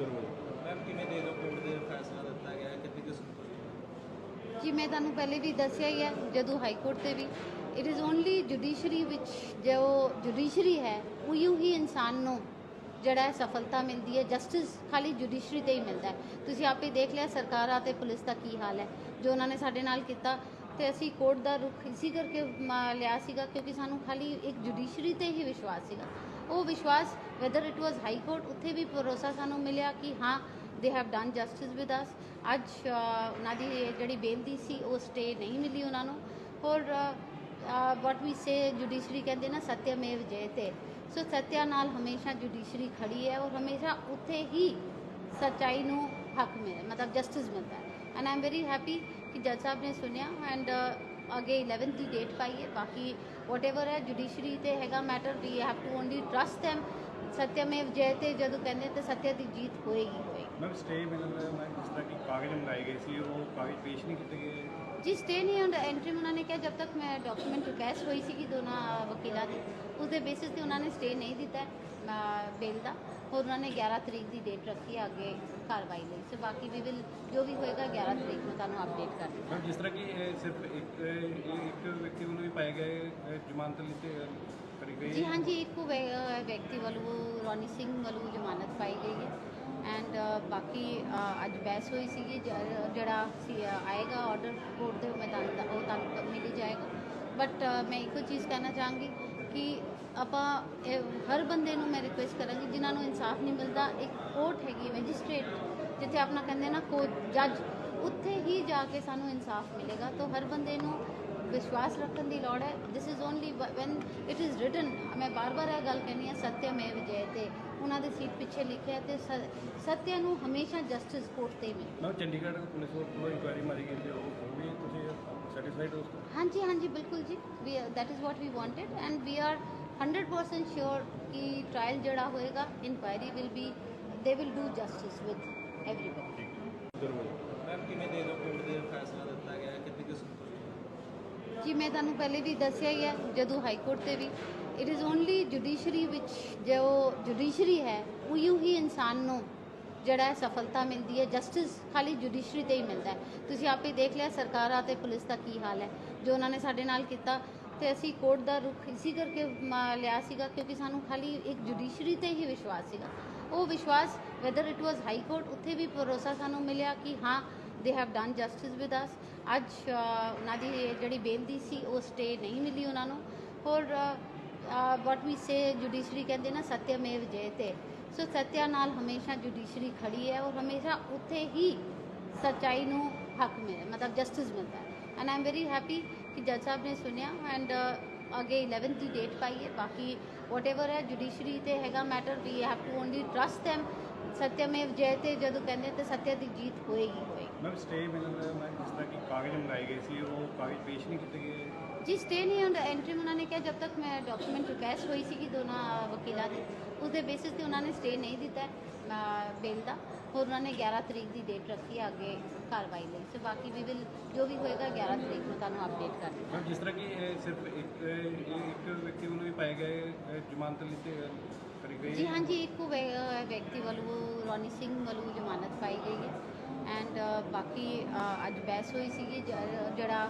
Ma'am ਕਿਵੇਂ ਦੇ ਦੋ ਕੋਰਟ ਦੇ ਫੈਸਲਾ ਦਿੱਤਾ ਗਿਆ ਹੈ ਕਿੰਨੀ ਕੁ ਸੰਤੁਸ਼ਟੀ ਜੀ ਮੈਂ ਤੁਹਾਨੂੰ ਪਹਿਲੇ ਵੀ ਦੱਸਿਆ ਹੀ ਹੈ ਜਦੋਂ ਹਾਈ ਕੋਰਟ ਤੇ ਵੀ ਇਟ ਇਜ਼ ਓਨਲੀ ਜੁਡੀਸ਼ਰੀ ਵਿੱਚ ਜੋ ਜੁਡੀਸ਼ਰੀ ਹੈ ਉਹੀਓ ਹੀ ਇਨਸਾਨ ਨੂੰ ਜਿਹੜਾ ਹੈ ਸਫਲਤਾ ਮਿਲਦੀ ਹੈ ਜਸਟਿਸ ਖਾਲੀ ਜੁਡੀਸ਼ਰੀ ਤੇ ਹੀ ਮਿਲਦਾ ਹੈ। ਤੁਸੀਂ ਆਪੇ ਦੇਖ ਲਿਆ ਸਰਕਾਰਾਂ ਤੇ ਪੁਲਿਸ ਦਾ ਕੀ ਹਾਲ ਹੈ। ਜੋ ਉਹਨਾਂ ਨੇ ਸਾਡੇ ਨਾਲ ਕੀਤਾ ਤੇ ਅਸੀਂ ਕੋਰਟ ਦਾ ਰੁਖ ਇਸੇ ਕਰਕੇ ਮ- ਲਿਆ ਸੀਗਾ ਕਿਉਂਕਿ ਸਾਨੂੰ ਖਾਲੀ ਇੱਕ ਜੁਡੀਸ਼ਰੀ ਤੇ ਹੀ ਵਿਸ਼ਵਾਸ ਸੀਗਾ। ਉਹ ਵਿਸ਼ਵਾਸ whether it was high court ਉੱਥੇ ਵੀ ਭਰੋਸਾ ਸਾਨੂੰ ਮਿਲਿਆ ਕਿ ਹਾਂ they have done justice with us ਅੱਜ ਉਹਨਾਂ ਦੀ ਜਿਹੜੀ ਬੇਨਤੀ ਸੀ, ਉਹ ਸਟੇ ਨਹੀਂ ਮਿਲੀ ਉਹਨਾਂ ਨੂੰ। ਔਰ ਵਾਟ ਵੀ ਸੇ ਜੁਡੀਸ਼ਰੀ ਕਹਿੰਦੇ ਨਾ ਸਤਿਅਮੇਵ ਜਯਤੇ ਸੋ ਸਤਿਆ ਨਾਲ ਹਮੇਸ਼ਾ ਜੁਡੀਸ਼ਰੀ ਖੜੀ ਹੈ ਔਰ ਹਮੇਸ਼ਾ ਉੱਥੇ ਹੀ ਸੱਚਾਈ ਨੂੰ ਹੱਕ ਮਿਲਦਾ ਮਤਲਬ ਜਸਟਿਸ ਮਿਲਦਾ and I am very happy ਕਿ ਜੱਜ ਸਾਹਿਬ ਨੇ ਸੁਣਿਆ ਐਂਡ ਅੱਗੇ 11th ਦੀ ਡੇਟ ਪਾਈ ਹੈ ਬਾਕੀ ਵਟਐਵਰ ਹੈ ਜੁਡੀਸ਼ਰੀ ਤੇ ਹੈਗਾ matter we have to only trust them ਸਤਿਅਮੇਵ ਜਯਤੇ ਜਦੋਂ ਕਹਿੰਦੇ ਤੇ ਸਤਿਆ ਦੀ ਜੀਤ ਹੋਏਗੀ ਹੋਏਗੀ। ਮੈਮ ਸਟੇ ਦਾ ਮੈਂ ਜਿਸ ਤਰ੍ਹਾਂ ਕਿ ਕਾਗਜ਼ ਮੰਗਾਏ ਗਏ ਸੀ ਉਹ ਕਾਗਜ਼ ਪੇਸ਼ ਨਹੀਂ ਕੀਤੇ ਗਏ। ਜੀ ਸਟੇ ਨਹੀਂ ਹੁੰਦਾ। ਐਂਟਰੀ ਉਹਨਾਂ ਨੇ ਕਿਹਾ ਜਦ ਤੱਕ ਮੈਂ ਡਾਕੂਮੈਂਟ ਰਿਕੁਐਸਟ ਹੋਈ ਸੀਗੀ ਦੋਨਾਂ ਵਕੀਲਾਂ ਦੀ ਉਸ ਦੇ ਬੇਸਿਸ ਤੇ ਉਹਨਾਂ ਨੇ ਸਟੇ ਨਹੀਂ ਦਿੱਤਾ ਬੇਲ ਦਾ। ਹੋਰ ਉਹਨਾਂ ਨੇ 11 ਤਰੀਕ ਦੀ ਡੇਟ ਰੱਖੀ ਹੈ ਅੱਗੇ ਕਾਰਵਾਈ ਲਈ। ਸੋ ਬਾਕੀ ਵੀ ਵਿਲ ਜੋ ਵੀ ਹੋਏਗਾ 11 ਤਰੀਕ ਨੂੰ ਤੁਹਾਨੂੰ ਅਪਡੇਟ ਕਰ ਦਿੰਦੇ ਮੈਮ ਜਿਸ ਤਰ੍ਹਾਂ ਕਿ ਸਿਰਫ ਇੱਕ ਇੱਕ ਵਿਅਕਤੀ ਵੱਲੋਂ ਵੀ ਪਾਏ ਗਏ ਜ਼ਮਾਨਤ ਲਈ ਤੇ ਕਰੀ ਗਈ ਜੀ ਹਾਂਜੀ ਇੱਕ ਵਿਅ- ਅਹ ਵਿਅਕਤੀ ਵੱਲੋਂ ਰੋਨੀ ਸਿੰਘ ਵੱਲੋਂ ਜ਼ਮਾਨਤ ਪਾਈ ਗਈ ਹੈ ਐਂਡ ਬਾਕੀ ਅੱਜ ਬਹਿਸ ਹੋਈ ਸੀਗੀ, ਜ- ਜਿਹੜਾ ਸੀ ਆਏਗਾ ਆਰਡਰ ਕੋਰਟ ਦੇ, ਮੈਂ ਤੁਹਾਨੂੰ ਉਹ ਤੁਹਾਨੂੰ ਮਿਲ ਹੀ ਜਾਏਗਾ। ਬਟ ਮੈਂ ਇੱਕੋ ਚੀਜ਼ ਕਹਿਣਾ ਚਾਹਾਂਗੀ ਕਿ ਆਪਾਂ, ਇਹ ਹਰ ਬੰਦੇ ਨੂੰ ਮੈਂ ਰਿਕੁਐਸਟ ਕਰਾਂਗੀ, ਜਿਨ੍ਹਾਂ ਨੂੰ ਇਨਸਾਫ ਨਹੀਂ ਮਿਲਦਾ, ਇੱਕ ਕੋਰਟ ਹੈਗੀ ਮੈਜਿਸਟ੍ਰੇਟ ਜਿੱਥੇ ਆਪਣਾ ਕਹਿੰਦੇ ਨਾ ਕੋ ਜੱਜ ਉੱਥੇ ਹੀ ਜਾ ਕੇ ਸਾਨੂੰ ਇਨਸਾਫ ਮਿਲੇਗਾ। ਤਾਂ ਹਰ ਬੰਦੇ ਨੂੰ ਵਿਸ਼ਵਾਸ ਰੱਖਣ ਦੀ ਲੋੜ ਹੈ this is only when it is written ਮੈਂ ਬਾਰ-ਬਾਰ ਇਹ ਗੱਲ ਕਹਿੰਦੀ ਹਾਂ ਸਤਿਅਮੇਵ ਜਯਤੇ ਉਹਨਾਂ ਦੇ ਸੀਟ ਪਿੱਛੇ ਲਿਖਿਆ ਤੇ ਸਤਿਆ ਨੂੰ ਹਮੇਸ਼ਾ ਜਸਟਿਸ ਕੋਰਟ ਤੇ ਮਿਲੇ ਮੈਮ ਚੰਡੀਗੜ੍ਹ ਪੁਲਿਸ ਵੱਲੋਂ ਇਨਕੁਆਇਰੀ ਮਾਰੀ ਗਈ ਤੇ ਉਹ ਵੀ ਤੁਸੀਂ ਸੈਟੀਸਫਾਈਡ ਹੋ ਤੋਂ? ਹਾਂਜੀ ਹਾਂਜੀ ਬਿਲਕੁਲ ਜੀ we that is what we wanted and we are 100% sure ਕਿ ਟ੍ਰਾਇਲ ਜਿਹੜਾ ਹੋਏਗਾ inquiry will be they will do justice with everybody ma'am ਕਿਵੇਂ ਦੇ ਦੋ ਕੋਰਟ ਦੇ ਫੈਸਲਾ ਦਿੱਤਾ ਗਿਆ ਹੈ ਕਿੰਨੀ ਕੁ ਸੰਤੁਸ਼ਟੀ ਮੈਂ ਤੁਹਾਨੂੰ ਪਹਿਲੇ ਵੀ ਦੱਸਿਆ ਹੀ ਹੈ, ਜਦੋਂ ਹਾਈ ਕੋਰਟ ਤੇ ਵੀ ਇਟ ਇਜ਼ ਓਨਲੀ ਜੁਡੀਸ਼ਰੀ ਵਿੱਚ ਜੋ ਜੁਡੀਸ਼ਰੀ ਹੈ ਉਹੀਓ ਹੀ ਇਨਸਾਨ ਨੂੰ ਜਿਹੜਾ ਸਫਲਤਾ ਮਿਲਦੀ ਹੈ ਜਸਟਿਸ ਖਾਲੀ ਜੁਡੀਸ਼ਰੀ ਤੇ ਹੀ ਮਿਲਦਾ ਹੈ। ਤੁਸੀਂ ਆਪੇ ਦੇਖ ਲਿਆ ਸਰਕਾਰਾਂ ਤੇ ਪੁਲਿਸ ਦਾ ਕੀ ਹਾਲ ਹੈ, ਜੋ ਉਹਨਾਂ ਨੇ ਸਾਡੇ ਨਾਲ ਕੀਤਾ ਤੇ ਅਸੀਂ ਕੋਰਟ ਦਾ ਰੁਖ ਇਸੇ ਕਰਕੇ ਮ- ਲਿਆ ਸੀਗਾ ਕਿਉਂਕਿ ਸਾਨੂੰ ਖਾਲੀ ਇੱਕ ਜੁਡੀਸ਼ਰੀ ਤੇ ਹੀ ਵਿਸ਼ਵਾਸ ਸੀਗਾ। ਉਹ ਵਿਸ਼ਵਾਸ whether it was high court ਉੱਥੇ ਵੀ ਭਰੋਸਾ ਸਾਨੂੰ ਮਿਲਿਆ ਕਿ ਹਾਂ they have done justice with us ਅੱਜ ਉਹਨਾਂ ਦੀ ਜਿਹੜੀ ਬੇਲ ਦੀ ਸੀ, ਉਹ ਸਟੇ ਨਹੀਂ ਮਿਲੀ ਉਹਨਾਂ ਨੂੰ। ਔਰ ਵਾਟ ਵੀ ਸੇ ਜੁਡੀਸ਼ਰੀ ਕਹਿੰਦੇ ਨਾ ਸਤਿਅਮੇਵ ਜਯਤੇ ਸੋ ਸਤਿਆ ਨਾਲ ਹਮੇਸ਼ਾ ਜੁਡੀਸ਼ਰੀ ਖੜੀ ਹੈ ਔਰ ਹਮੇਸ਼ਾ ਉੱਥੇ ਹੀ ਸੱਚਾਈ ਨੂੰ ਹੱਕ ਮਿਲਦਾ ਮਤਲਬ ਜਸਟਿਸ ਮਿਲਦਾ and I am very happy ਕਿ ਜੱਜ ਸਾਹਿਬ ਨੇ ਸੁਣਿਆ ਐਂਡ ਅੱਗੇ 11th ਦੀ ਡੇਟ ਪਾਈ ਹੈ। ਬਾਕੀ ਵਟਐਵਰ ਹੈ ਜੁਡੀਸ਼ਰੀ ਤੇ ਹੈਗਾ matter we have to only trust them ਸਤਿਅਮੇਵ ਜਯਤੇ ਜਦੋਂ ਕਹਿੰਦੇ ਤੇ ਸਤਿਆ ਦੀ ਜੀਤ ਹੋਏਗੀ। ਹੋਏਗੀ ਮੈਮ ਸਟੇ ਦਾ ਮੈਂ ਜਿਸ ਤਰ੍ਹਾਂ ਕਿ ਕਾਗਜ਼ ਮੰਗਾਏ ਗਏ ਸੀ ਉਹ ਕਾਗਜ਼ ਪੇਸ਼ ਨਹੀਂ ਕੀਤੇ ਗਏ? ਜੀ ਸਟੇ ਨਹੀਂ ਹੁੰਦਾ ਐਂਟਰੀ ਉਹਨਾਂ ਨੇ ਕਿਹਾ ਜਦ ਤੱਕ ਮੈਂ ਡਾਕੂਮੈਂਟ ਰਿਕੁਐਸਟ ਹੋਈ ਸੀਗੀ ਦੋਨਾਂ ਵਕੀਲਾਂ ਦੀ ਉਸ ਦੇ ਬੇਸਿਸ ਤੇ ਉਹਨਾਂ ਨੇ ਸਟੇ ਨਹੀਂ ਦਿੱਤਾ ਬੇਲ ਦਾ। ਹੋਰ ਉਹਨਾਂ ਨੇ 11 ਤਰੀਕ ਦੀ ਡੇਟ ਰੱਖੀ ਅੱਗੇ ਕਾਰਵਾਈ ਲਈ। ਸੋ ਬਾਕੀ ਵੀ ਵਿਲ ਜੋ ਵੀ ਹੋਏਗਾ 11 ਤਰੀਕ ਨੂੰ ਤੁਹਾਨੂੰ ਅਪਡੇਟ ਕਰ ਦਿੰਦੇ ਜਿਸ ਤਰ੍ਹਾਂ ਕਿ ਸਿਰਫ ਇੱਕ ਇੱਕ ਵਿਅਕਤੀ ਵੱਲੋਂ ਵੀ ਪਾਏ ਗਏ ਜ਼ਮਾਨਤ ਲਈ ਜੀ ਹਾਂਜੀ ਇੱਕ ਵਿਅ- ਅ, ਵਿਅਕਤੀ ਵੱਲੋਂ ਰੋਨੀ ਸਿੰਘ ਵੱਲੋਂ ਜ਼ਮਾਨਤ ਪਾਈ ਗਈ ਹੈ। ਐਂਡ ਬਾਕੀ ਅੱਜ ਬਹਿਸ ਹੋਈ ਸੀਗੀ ਜਿਹੜਾ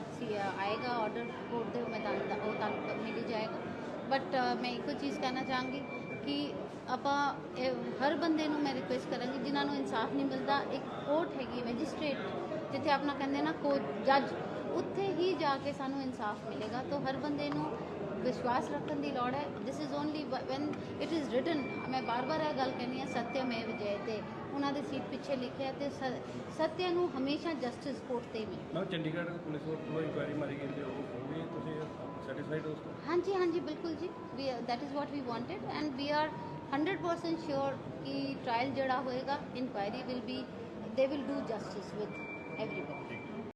ਆਏਗਾ ਆਰਡਰ ਕੋਰਟ ਦੇ ਮੈਂ ਤੁਹਾਨੂੰ ਉਹ ਤੁਹਾਨੂੰ ਮਿਲ ਜਾਏਗਾ। ਬਟ ਮੈਂ ਇੱਕੋ ਚੀਜ਼ ਕਹਿਣਾ ਚਾਹਾਂਗੀ ਕਿ ਆਪਾਂ ਹਰ ਬੰਦੇ ਨੂੰ ਮੈਂ ਰਿਕੁਐਸਟ ਕਰਾਂਗੀ ਜਿਨ੍ਹਾਂ ਨੂੰ ਇਨਸਾਫ ਨਹੀਂ ਮਿਲਦਾ ਇੱਕ ਕੋਰਟ ਹੈਗੀ ਮੈਜਿਸਟ੍ਰੇਟ ਜਿੱਥੇ ਆਪਣਾ ਕਹਿੰਦੇ ਨਾ ਕੋ ਜੱਜ ਉੱਥੇ ਹੀ ਜਾ ਕੇ ਸਾਨੂੰ ਇਨਸਾਫ ਮਿਲੇਗਾ। ਤਾਂ ਹਰ ਬੰਦੇ ਨੂੰ ਵਿਸ਼ਵਾਸ ਰੱਖਣ ਦੀ ਲੋੜ ਹੈ this is only when it is written ਮੈਂ ਬਾਰ-ਬਾਰ ਇਹ ਗੱਲ ਕਹਿੰਦੀ ਹਾਂ ਸਤਿਅਮੇਵ ਜਯਤੇ ਉਹਨਾਂ ਦੇ ਸੀਟ ਪਿੱਛੇ ਲਿਖਿਆ ਤੇ ਸਤਿਆ ਨੂੰ ਹਮੇਸ਼ਾ ਜਸਟਿਸ ਕੋਰਟ ਤੇ ਹੀ ਮਿਲਦਾ ਮੈਮ ਚੰਡੀਗੜ੍ਹ ਪੁਲਿਸ ਵੱਲੋਂ ਇਨਕੁਆਇਰੀ ਮਾਰੀ ਗਈ ਤੇ ਉਹ ਵੀ ਤੁਸੀਂ ਸੈਟੀਸਫਾਈਡ ਹੋ ਉਸ ਤੋਂ ਹਾਂਜੀ ਹਾਂਜੀ ਬਿਲਕੁਲ ਜੀ we that is what we wanted and we are 100% sure ਕਿ ਟ੍ਰਾਇਲ ਜਿਹੜਾ ਹੋਏਗਾ inquiry will be they will do justice with everybody